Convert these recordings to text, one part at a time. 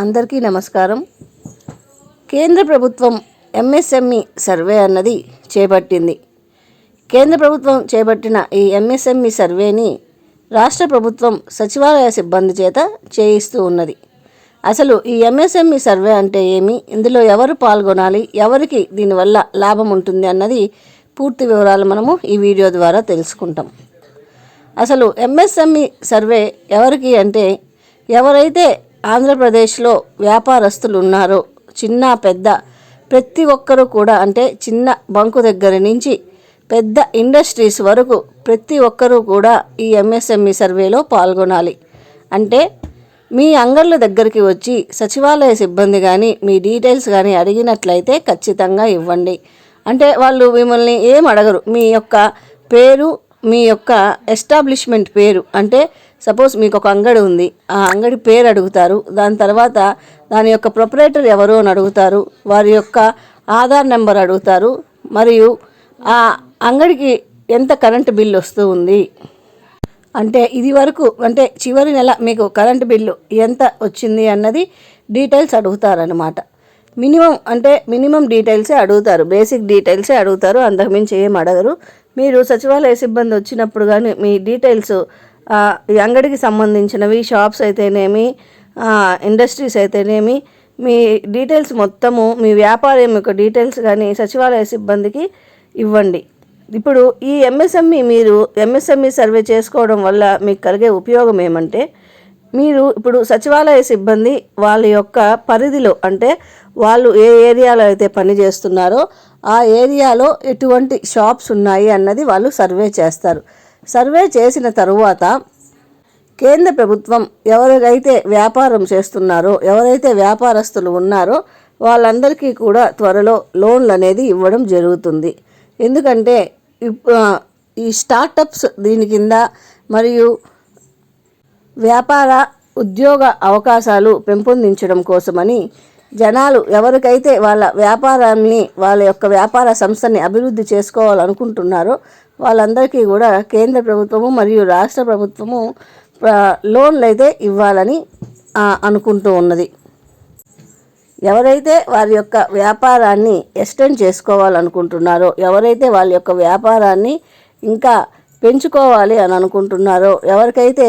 అందరికీ నమస్కారం. కేంద్ర ప్రభుత్వం ఎంఎస్ఎంఈ సర్వే అన్నది చేపట్టింది. కేంద్ర ప్రభుత్వం చేపట్టిన ఈ ఎంఎస్ఎంఈ సర్వేని రాష్ట్ర ప్రభుత్వం సచివాలయ సిబ్బంది చేత చేయిస్తూ ఉన్నది. అసలు ఈ ఎంఎస్ఎంఈ సర్వే అంటే ఏమి? ఇందులో ఎవరు పాల్గొనాలి? ఎవరికి దీనివల్ల లాభం ఉంటుంది అన్నది పూర్తి వివరాలు మనము ఈ వీడియో ద్వారా తెలుసుకుంటాం. అసలు ఎంఎస్ఎంఈ సర్వే ఎవరికి అంటే ఎవరైతే ఆంధ్రప్రదేశ్లో వ్యాపారస్తులు ఉన్నారో చిన్న పెద్ద ప్రతి ఒక్కరూ కూడా అంటే చిన్న బంకు దగ్గర నుంచి పెద్ద ఇండస్ట్రీస్ వరకు ప్రతి ఒక్కరూ కూడా ఈ ఎంఎస్ఎంఈ సర్వేలో పాల్గొనాలి. అంటే మీ అంగళ్ళ దగ్గరికి వచ్చి సచివాలయ సిబ్బంది కానీ మీ డీటెయిల్స్ కానీ అడిగినట్లయితే ఖచ్చితంగా ఇవ్వండి. అంటే వాళ్ళు మిమ్మల్ని ఏం అడగరు. మీ యొక్క పేరు మీ యొక్క ఎస్టాబ్లిష్మెంట్ పేరు అంటే సపోజ్ మీకు ఒక అంగడి ఉంది. ఆ అంగడి పేరు అడుగుతారు. దాని తర్వాత దాని యొక్క ప్రొపరేటర్ ఎవరు అని అడుగుతారు. వారి యొక్క ఆధార్ నెంబర్ అడుగుతారు. మరియు ఆ అంగడికి ఎంత కరెంటు బిల్ వస్తూ ఉంది? అంటే ఇది వరకు అంటే చివరి నెల మీకు కరెంటు బిల్లు ఎంత వచ్చింది అన్నది డీటెయిల్స్ అడుగుతారనమాట మినిమం అంటే మినిమం డీటెయిల్సే అడుగుతారు. బేసిక్ డీటెయిల్సే అడుగుతారు. అంతకుమించి ఏం అడగరు. మీరు సచివాలయ సిబ్బంది వచ్చినప్పుడు కానీ మీ డీటెయిల్స్ అంగడికి సంబంధించినవి షాప్స్ అయితేనేమి ఇండస్ట్రీస్ అయితేనేమి మీ డీటెయిల్స్ మొత్తము మీ వ్యాపారం యొక్క డీటెయిల్స్ కానీ సచివాలయ సిబ్బందికి ఇవ్వండి. ఇప్పుడు ఈ ఎంఎస్ఎంఈ మీరు ఎంఎస్ఎంఈ సర్వే చేసుకోవడం వల్ల మీకు కలిగే ఉపయోగం ఏమంటే మీరు ఇప్పుడు సచివాలయ సిబ్బంది వాళ్ళ యొక్క పరిధిలో అంటే వాళ్ళు ఏ ఏరియాలో అయితే పని చేస్తున్నారో ఆ ఏరియాలో ఎటువంటి షాప్స్ ఉన్నాయి అన్నది వాళ్ళు సర్వే చేస్తారు. సర్వే చేసిన తరువాత కేంద్ర ప్రభుత్వం ఎవరైతే వ్యాపారం చేస్తున్నారో ఎవరైతే వ్యాపారస్తులు ఉన్నారో వాళ్ళందరికీ కూడా త్వరలో లోన్లు అనేది ఇవ్వడం జరుగుతుంది. ఎందుకంటే ఈ స్టార్టప్స్ దీని కింద మరియు వ్యాపార ఉద్యోగ అవకాశాలు పెంపొందించడం కోసమని జనాలు ఎవరికైతే వాళ్ళ వ్యాపారాన్ని వాళ్ళ యొక్క వ్యాపార సంస్థని అభివృద్ధి చేసుకోవాలనుకుంటున్నారో వాళ్ళందరికీ కూడా కేంద్ర ప్రభుత్వము మరియు రాష్ట్ర ప్రభుత్వము లోన్లు అయితే ఇవ్వాలని అనుకుంటూ ఉన్నది. ఎవరైతే వారి యొక్క వ్యాపారాన్ని ఎక్స్టెండ్ చేసుకోవాలనుకుంటున్నారో ఎవరైతే వాళ్ళ యొక్క వ్యాపారాన్ని ఇంకా పెంచుకోవాలి అని అనుకుంటున్నారో ఎవరికైతే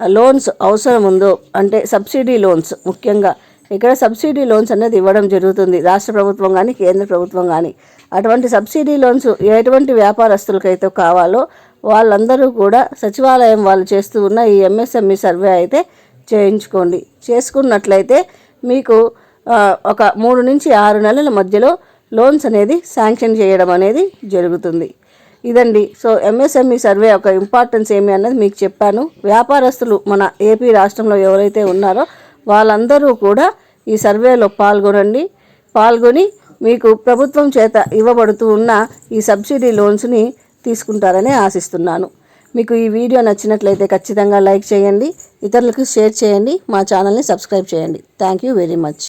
లోన్స్ అవసరం ఉందో అంటే సబ్సిడీ లోన్స్ ముఖ్యంగా ఇక్కడ సబ్సిడీ లోన్స్ అనేది ఇవ్వడం జరుగుతుంది. రాష్ట్ర ప్రభుత్వం కానీ కేంద్ర ప్రభుత్వం కానీ అటువంటి సబ్సిడీ లోన్స్ ఎటువంటి వ్యాపారస్తులకైతే కావాలో వాళ్ళందరూ కూడా సచివాలయం వాళ్ళు చేస్తూ ఉన్న ఈ ఎంఎస్ఎంఈ సర్వే అయితే చేయించుకోండి. చేసుకున్నట్లయితే మీకు ఒక మూడు నుంచి ఆరు నెలల మధ్యలో లోన్స్ అనేది శాంక్షన్ చేయడం అనేది జరుగుతుంది. ఇదండి. సో ఎంఎస్ఎంఈ సర్వే ఒక ఇంపార్టెన్స్ ఏమి అన్నది మీకు చెప్పాను. వ్యాపారస్తులు మన ఏపీ రాష్ట్రంలో ఎవరైతే ఉన్నారో వాళ్ళందరూ కూడా ఈ సర్వేలో పాల్గొనండి. పాల్గొని మీకు ప్రభుత్వం చేత ఇవ్వబడుతూ ఉన్న ఈ సబ్సిడీ లోన్స్ని తీసుకుంటారని ఆశిస్తున్నాను. మీకు ఈ వీడియో నచ్చినట్లయితే ఖచ్చితంగా లైక్ చేయండి ఇతరులకు షేర్ చేయండి మా ఛానల్ని సబ్స్క్రైబ్ చేయండి. Thank you very much.